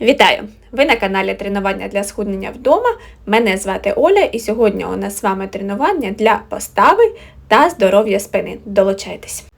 Вітаю! Ви на каналі Тренування для схуднення вдома. Мене звати Оля, і сьогодні у нас з вами тренування для постави та здоров'я спини. Долучайтесь!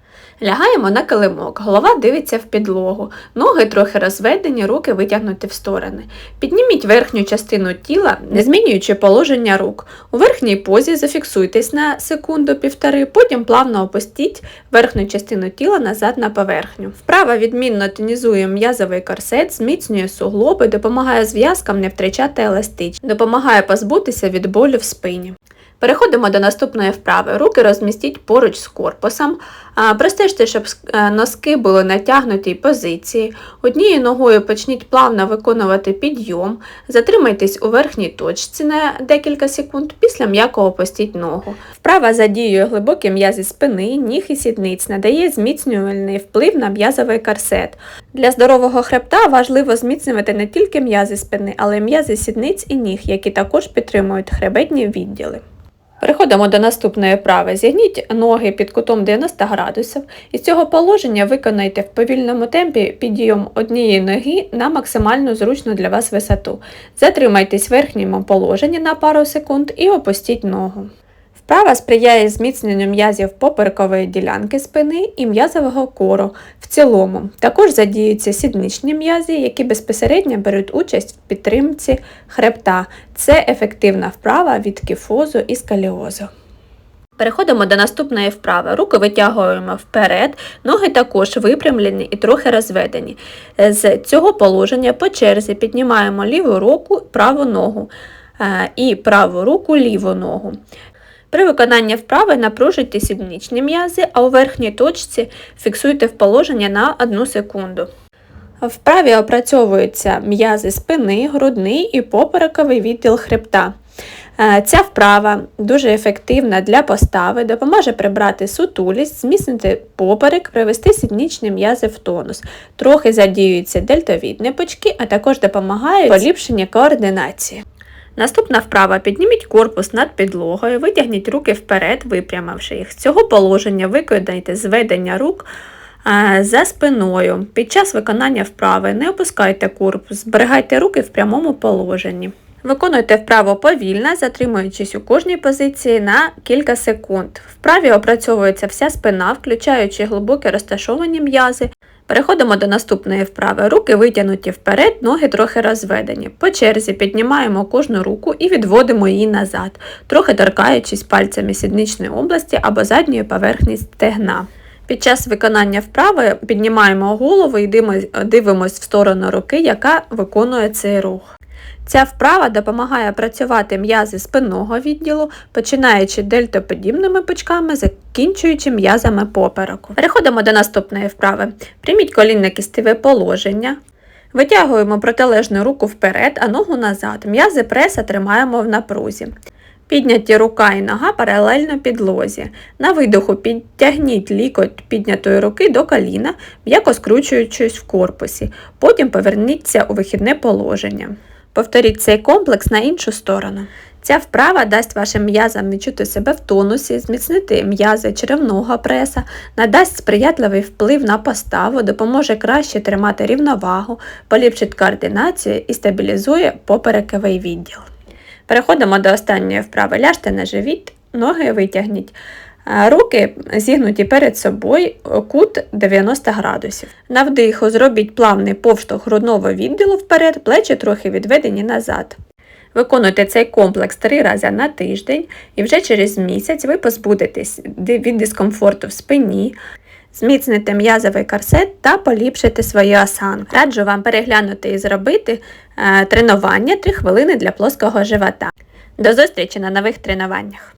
Лягаємо на килимок, голова дивиться в підлогу, ноги трохи розведені, руки витягнуті в сторони. Підніміть верхню частину тіла, не змінюючи положення рук. У верхній позі зафіксуйтесь на секунду-півтори, потім плавно опустіть верхню частину тіла назад на поверхню. Вправа відмінно тонізує м'язовий корсет, зміцнює суглоби, допомагає зв'язкам не втрачати еластичність, допомагає позбутися від болю в спині. Переходимо до наступної вправи. Руки розмістіть поруч з корпусом. Простежте, щоб е, носки були натягнуті позиції. Однією ногою почніть плавно виконувати підйом. Затримайтесь у верхній точці на декілька секунд, після м'яко опустіть ногу. Вправа задіює глибокі м'язи спини, ніг і сідниць, надає зміцнювальний вплив на м'язовий корсет. Для здорового хребта важливо зміцнювати не тільки м'язи спини, але й м'язи сідниць і ніг, які також підтримують хребетні відділи. Переходимо до наступної вправи. Зігніть ноги під кутом 90 градусів. Із цього положення виконайте в повільному темпі підйом однієї ноги на максимально зручну для вас висоту. Затримайтесь в верхньому положенні на пару секунд і опустіть ногу. Вправа сприяє зміцненню м'язів поперекової ділянки спини і м'язового кору в цілому. Також задіються сідничні м'язи, які безпосередньо беруть участь в підтримці хребта. Це ефективна вправа від кіфозу і скаліозу. Переходимо до наступної вправи. Руки витягуємо вперед, ноги також випрямлені і трохи розведені. З цього положення по черзі піднімаємо ліву руку, праву ногу е, і праву руку ліву ногу. При виконанні вправи напружуйте сідничні м'язи, а у верхній точці фіксуйте в положення на 1 секунду. Вправі опрацьовуються м'язи спини, грудний і поперековий відділ хребта. Е, Ця вправа дуже ефективна для постави, допоможе прибрати сутулість, зміцнити поперек, привести сіднічні м'язи в тонус. Трохи задіюються дельтовідні пучки, а також допомагають поліпшення координації. Наступна вправа підніміть корпус над підлогою, витягніть руки вперед, випрямивши їх. З цього положення виконайте зведення рук е, за спиною. Під час виконання вправи не опускайте корпус, зберігайте руки в прямому положенні. Виконуйте вправо повільно, затримуючись у кожній позиції на кілька секунд. Вправі опрацьовується вся спина, включаючи глибокі розташовані м'язи. Переходимо до наступної вправи. Руки витягнуті вперед, ноги трохи розведені. По черзі піднімаємо кожну руку і відводимо її назад, трохи торкаючись пальцями сідничної області або задньої поверхні стегна. Під час виконання вправи піднімаємо голову і дивимось в сторону руки, яка виконує цей рух. Ця вправа допомагає працювати м'язи спинного відділу, починаючи дельтоподібними пучками, закінчуючи м'язами попереку. Переходимо до наступної вправи. Прийміть колінне кістеве положення. Витягуємо протилежну руку вперед, а ногу назад. М'язи преса тримаємо в напрузі. Підняті рука і нога паралельно підлозі. На видоху підтягніть лікоть піднятої руки до коліна, м'яко скручуючись в корпусі. Потім поверніться у вихідне положення. Повторіть цей комплекс на іншу сторону. Ця вправа дасть вашим м'язам відчути себе в тонусі, зміцнити м'язи черевного преса, надасть сприятливий вплив на поставу, допоможе краще тримати рівновагу, поліпшить координацію і стабілізує поперековий відділ. Переходимо до останньої вправи. Ляжте на живіт, ноги витягніть. Руки зігнуті перед собою кут 90 градусів. На вдиху зробіть плавний повштовх грудного відділу вперед, плечі трохи відведені назад. Виконуйте цей комплекс три рази на тиждень, і вже через місяць ви позбудетесь від дискомфорту в спині, зміцните м'язовий корсет та поліпшите свою осанку. Раджу вам переглянути і зробити е, тренування 3 хвилини для плоского живота. До зустрічі на нових тренуваннях!